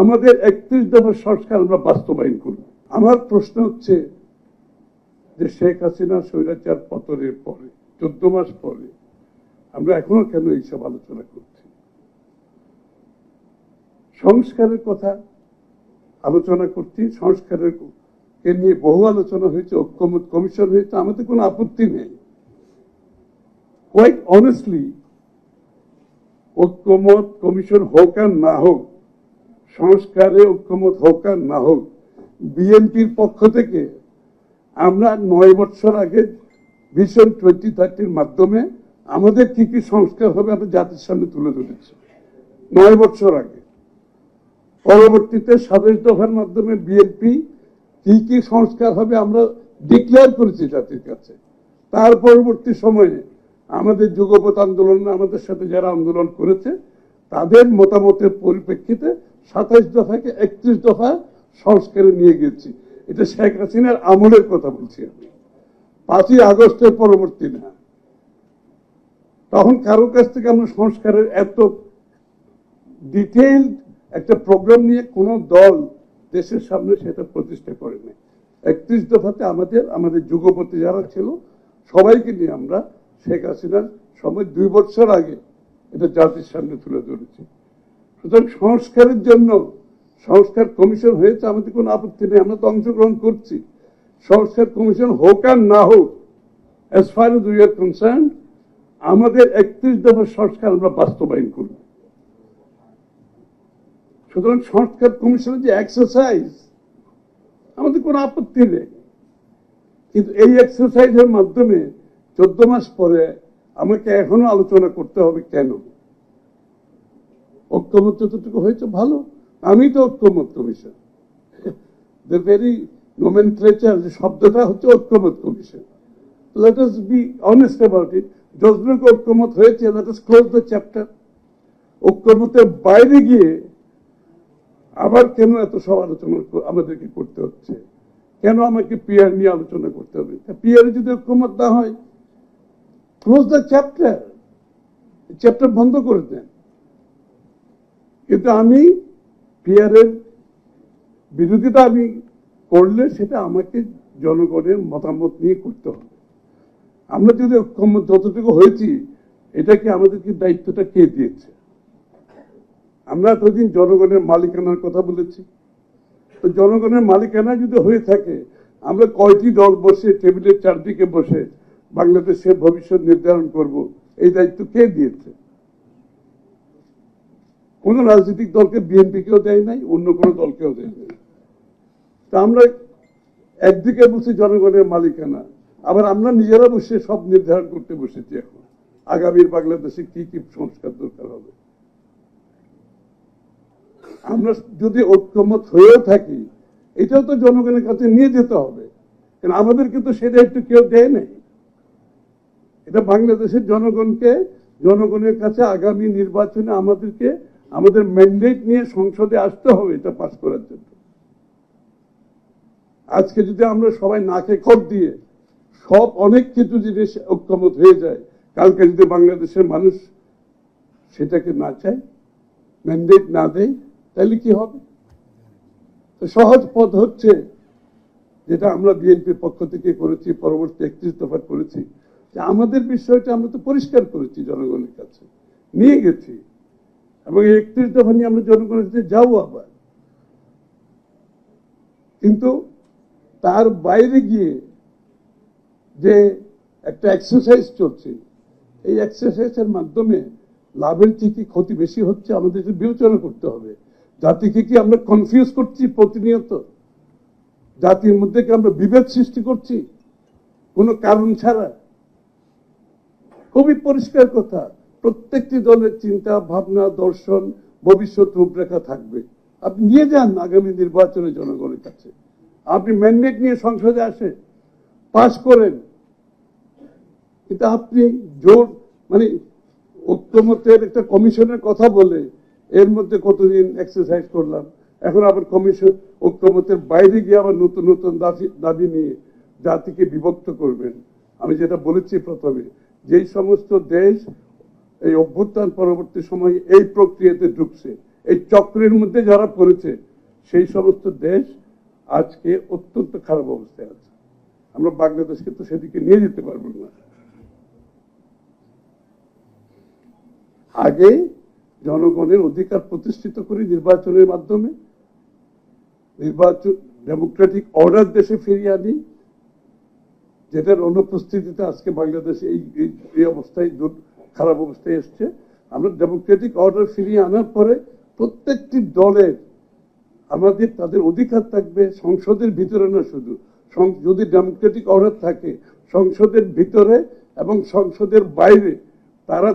আমাদের একত্রিশ দফা সংস্কার আমরা বাস্তবায়ন করব। আমার প্রশ্ন হচ্ছে যে শেখ হাসিনা স্বৈরাচার পতনের পরে, চোদ্দ মাস পরে, আমরা এখনও কেন এইসব আলোচনা করছি? সংস্কারের কথা আলোচনা করছি, সংস্কারের কে নিয়ে বহু আলোচনা হয়েছে, ঐক্যমত কমিশন হয়েছে, আমাদের কোনো আপত্তি নেই। কোয়াইট অনেস্টলি ঐক্যমত কমিশন হোক আর না হোক সংস্কারে ঐক্যমত হোক আর না হোক, বিএনপির পক্ষ থেকে আমরা নয় বছর আগে ভিশন টোয়েন্টি থার্টির মাধ্যমে আমাদের কি কি সংস্কার হবে আমরা জাতির সামনে তুলে ধরেছি। নয় বছর আগে। পরবর্তীতে সাতাশ দফার মাধ্যমে বিএনপি কি কি সংস্কার হবে আমরা ডিক্লেয়ার করেছি জাতির কাছে। তার পরবর্তী সময়ে আমাদের যুগপথ আন্দোলন, আমাদের সাথে যারা আন্দোলন করেছে, তাদের মতামতের পরিপ্রেক্ষিতে সাতাইশ দফাকে একত্রিশ দফা সংস্কারে নিয়ে গেছি এটা শেখ হাসিনার আমলের কথা বলছি আমি। পাঁচই আগস্টের পরবর্তী না। তখন কারোর কাছ থেকে আমরা সংস্কারের এত ডিটেইলড একটা প্রোগ্রাম নিয়ে কোন দল দেশের সামনে সেটা প্রতিষ্ঠা করেনি। একত্রিশ দফাতে আমাদের আমাদের যুগপতি যারা ছিল, সবাইকে নিয়ে আমরা শেখ হাসিনার সময় দুই বছর আগে এটা জাতির সামনে তুলে ধরেছি। সুতরাং সংস্কারের জন্য সংস্কার কমিশন হয়েছে, আমাদের কোনো আপত্তি নেই, আমরা তো অংশগ্রহণ করছি। সংস্কার কমিশন হোক আর না হোক as far as we are concern আমাদের একত্রিশ দফার সংস্কার আমরা বাস্তবায়ন করব। সুতরাং সংস্কার কমিশনের যে এক্সারসাইজ আমাদের কোনো আপত্তি নেই। কিন্তু এই এক্সারসাইজের মাধ্যমে চোদ্দ মাস পরে আমাকে এখনও আলোচনা করতে হবে কেন? ঐক্যমত যতটুকু হয়েছে, ভালো। আমি তো ঐক্যমত কমিশন দ্য ভেরি নোমেনক্লেচার যে শব্দটা হচ্ছে ঐক্যমত commission let us be honest about it যতটুকু ঐক্যমত হয়েছে let us close the chapter ঐক্যমতের বাইরে গিয়ে আবার কেন এত সব আলোচনা আমাদেরকে করতে হচ্ছে? কেন আমাকে পিয়ার নিয়ে আলোচনা করতে হবে? পিয়ারে যদি ঐক্যমত না হয় ক্লোজ দ্য চ্যাপ্টার চ্যাপ্টার বন্ধ করে দেন। কিন্তু আমি পিয়ারের বিরোধিতা আমি করলে সেটা আমাকে জনগণের মতামত নিয়ে করতে হবে। আমরা যদি যতটুকু হয়েছি এটাকে আমাদেরকে দায়িত্বটা কে দিয়েছে? আমরা এতদিন জনগণের মালিকানার কথা বলেছি। তো জনগণের মালিকানা যদি হয়ে থাকে, আমরা কয়টি দল বসে, টেবিলের চারদিকে বসে বাংলাদেশের ভবিষ্যৎ নির্ধারণ করব, এই দায়িত্ব কে দিয়েছে? কোন রাজনৈতিক দলকে বিএনপি কেও দেয় নাই, অন্য কোনো দলকেও দেয় নাই। তা আমরা একদিকে বসে জনগণের মালিকানা, আবার আমরা নিজেরা বসে সব নির্ধারণ করতে বসেছি এখন। আগামীর বাংলাদেশে কি কি সংস্কার দরকার হবে? আমরা যদি ঐক্যমত হয়েও থাকি, এটাও তো জনগণের কাছে নিয়ে যেতে হবে। কারণ আমাদেরকে তো সেটা একটু কেউ দেয় নাই। এটা বাংলাদেশের জনগণকে, জনগণের কাছে আগামী নির্বাচনে আমাদেরকে আমাদের ম্যান্ডেট নিয়ে সংসদে আসতে হবে, এটা পাস করার জন্য। আজকে যদি আমরা সবাই নাকে খত দিয়ে সব অনেক কিছু জিনিস ঐক্যমত হয়ে যায়, কালকে যদি বাংলাদেশের মানুষ সেটাকে না চায় ম্যান্ডেট না দেয়, তাহলে কি হবে? সহজ পথ হচ্ছে যেটা আমরা বিএনপির পক্ষ থেকে করেছি, পরবর্তী একত্রিশ দফা করেছি, যে আমাদের বিষয়টা আমরা তো পরিষ্কার করেছি জনগণের কাছে, নিয়ে গেছি। এবং একত্রিশ দফা নিয়ে আমরা জনগণের কাছে যাব আবার। কিন্তু তার বাইরে গিয়ে যে একটা এক্সারসাইজ চলছে, এই এক্সারসাইজের মাধ্যমে লাভের থেকে ক্ষতি বেশি হচ্ছে আমাদেরকে বিবেচনা করতে হবে। জাতিকে কি আমরা কনফিউজ করছি প্রতিনিয়ত? জাতির মধ্যে কি আমরা বিভেদ সৃষ্টি করছি? কোনো কারণ ছাড়া? খুবই পরিষ্কার কথা। প্রত্যেকটি দলের চিন্তা, ভাবনা, দর্শন, ভবিষ্যৎ রূপরেখা থাকবে। আপনি নিয়ে যান আগামী নির্বাচনে জনগণের কাছে। আপনি ম্যান্ডেট নিয়ে সংসদে আসে পাশ করেন। কিন্তু আপনি জোর মানে ঐক্যমতের একটা কমিশনের কথা বলে এর মধ্যে কতদিন এক্সারসাইজ করলাম। এখন আবার কমিশন ঐক্যমতের বাইরে গিয়ে আবার নতুন নতুন দাবি দাবি নিয়ে জাতিকে বিভক্ত করবেন। আমি যেটা বলেছি প্রথমে, যেই সমস্ত দেশ এই অভ্যুত্থান পরবর্তী সময়ে এই প্রক্রিয়াতে ঢুকছে। এই চক্রের মধ্যে যারা পড়েছে, সেই সমস্ত দেশ আজকে অত্যন্ত খারাপ অবস্থায় আছে। আমরা বাংলাদেশকে তো সেদিকে নিয়ে যেতে পারব না। আগে জনগণের অধিকার প্রতিষ্ঠিত করে নির্বাচনের মাধ্যমে, নির্বাচন ডেমোক্রেটিক অর্ডার দেশে ফিরিয়ে আনি, যেটার অনুপস্থিতিতে আজকে বাংলাদেশ এই অবস্থায় খারাপ অবস্থায় এসছে। আমরা ডেমোক্রেটিক অর্ডার ফিরিয়ে আনার পরে প্রত্যেকটি দলের আমাদের তাদের অধিকার থাকবে, সংসদের ভিতরে না শুধু। যদি ডেমোক্রেটিক অর্ডার থাকে, সংসদের ভিতরে এবং সংসদের বাইরে, তারা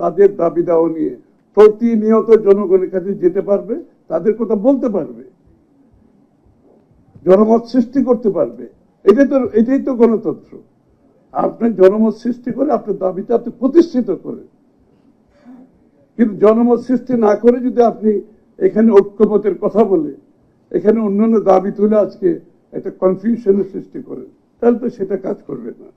তাদের দাবি দাওয়া নিয়ে প্রতিনিয়ত জনগণের কাছে যেতে পারবে, তাদের কথা বলতে পারবে। জনমত সৃষ্টি করতে পারবে। এটাই তো এটাই তো গণতন্ত্র। আপনার জনমত সৃষ্টি করে আপনার দাবিতে আপনি প্রতিষ্ঠিত করেন কিন্তু জনমত সৃষ্টি না করে যদি আপনি এখানে ঐক্যমতের কথা বলে, এখানে অন্যান্য দাবি তুলে আজকে একটা কনফিউশনের সৃষ্টি করে, তাহলে তো সেটা কাজ করবে না।